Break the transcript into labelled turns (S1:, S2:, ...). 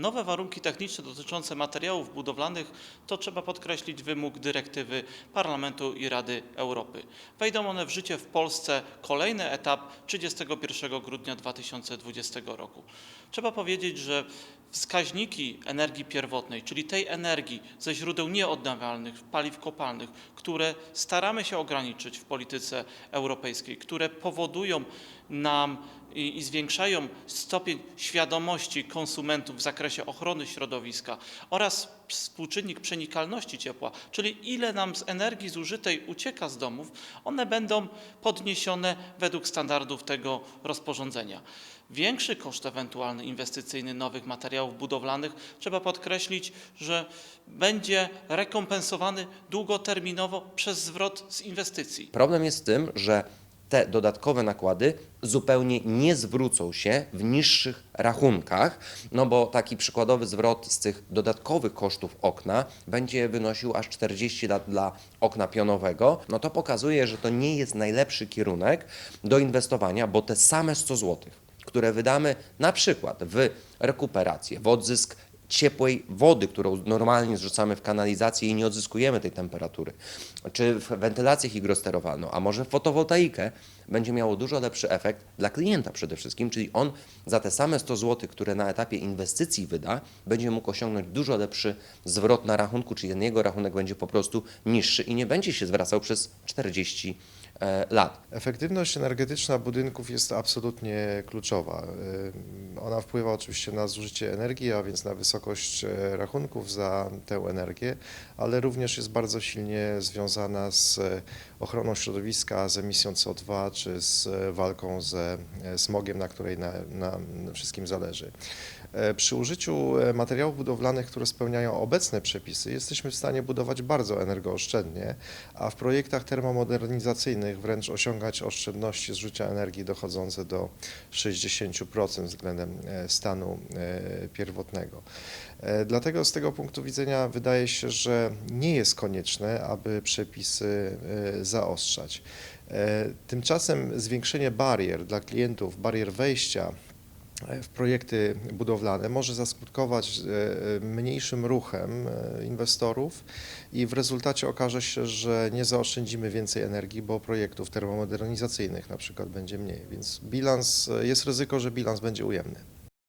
S1: Nowe warunki techniczne dotyczące materiałów budowlanych to trzeba podkreślić wymóg dyrektywy Parlamentu i Rady Europy. Wejdą one w życie w Polsce kolejny etap 31 grudnia 2020 roku. Trzeba powiedzieć, że wskaźniki energii pierwotnej, czyli tej energii ze źródeł nieodnawialnych, paliw kopalnych, które staramy się ograniczyć w polityce europejskiej, które powodują nam i, i zwiększają stopień świadomości konsumentów w zakresie ochrony środowiska oraz współczynnik przenikalności ciepła, czyli ile nam z energii zużytej ucieka z domów, one będą podniesione według standardów tego rozporządzenia. Większy koszt ewentualny inwestycyjny nowych materiałów budowlanych trzeba podkreślić, że będzie rekompensowany długoterminowo przez zwrot z inwestycji.
S2: Problem jest w tym, że te dodatkowe nakłady zupełnie nie zwrócą się w niższych rachunkach, no bo taki przykładowy zwrot z tych dodatkowych kosztów okna będzie wynosił aż 40 lat dla okna pionowego. No to pokazuje, że to nie jest najlepszy kierunek do inwestowania, bo te same 100 zł, które wydamy na przykład w rekuperację, w odzysk ciepłej wody, którą normalnie zrzucamy w kanalizację i nie odzyskujemy tej temperatury, czy w wentylację hygrosterowaną, a może w fotowoltaikę, będzie miało dużo lepszy efekt dla klienta przede wszystkim, czyli on za te same 100 zł, które na etapie inwestycji wyda, będzie mógł osiągnąć dużo lepszy zwrot na rachunku, czyli ten jego rachunek będzie po prostu niższy i nie będzie się zwracał przez 40 e, lat.
S3: Efektywność energetyczna budynków jest absolutnie kluczowa. Y, Ona wpływa oczywiście na zużycie energii, a więc na wysokość e, rachunków za tę energię, ale również jest bardzo silnie związana z e, ochroną środowiska, z emisją CO2 czy z e, walką ze e, smogiem, na której na, na wszystkim zależy. E, Przy użyciu e, materiałów budowlanych, które spełniają obecne przepisy, jesteśmy w stanie budować bardzo energooszczędnie, a w projektach termomodernizacyjnych wręcz osiągać oszczędności zużycia energii dochodzące do 60% względem e, stanu e, pierwotnego. E, Dlatego z tego punktu widzenia wydaje się, że nie jest konieczne, aby przepisy zaostrzać. Tymczasem zwiększenie barier dla klientów, barier wejścia w projekty budowlane może zaskutkować e, mniejszym ruchem e, inwestorów i w rezultacie okaże się, że nie zaoszczędzimy więcej energii, bo projektów termomodernizacyjnych na przykład będzie mniej, więc bilans, jest ryzyko, że bilans będzie ujemny.